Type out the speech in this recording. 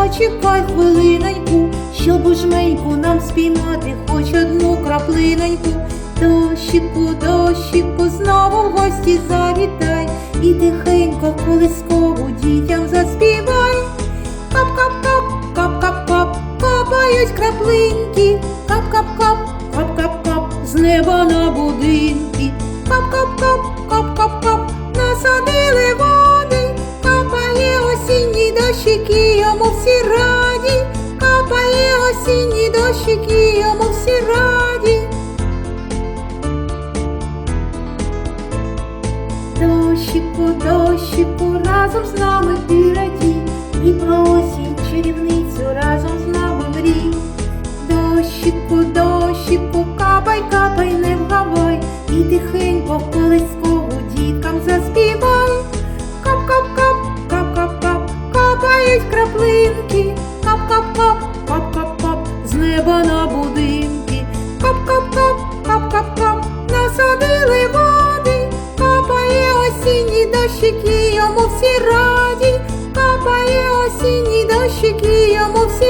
Зачекай хвилиноньку, щоб у жменьку нам спіймати хоч одну краплиноньку. Дощику, дощику, знову в гості завітай і тихенько колискову дітям заспівай. Кап-кап-кап, кап-кап-кап, капають краплинки, кап-кап-кап, кап-кап-кап, з неба на будинки. Кап-кап-кап, кап-кап-кап, насадили води, капає осінній дощик осінній дощик і йому всі раді. Дощику, дощику, разом з нами ти раді, і про осінь чарівницю разом з нами мрій. Дощику, дощику, капай, капай, не неба на будинки, коп-коп-коп, коп-коп-коп, насадили води, капає осінній дощик і йому всі раді, капає осінній дощик і йому всі.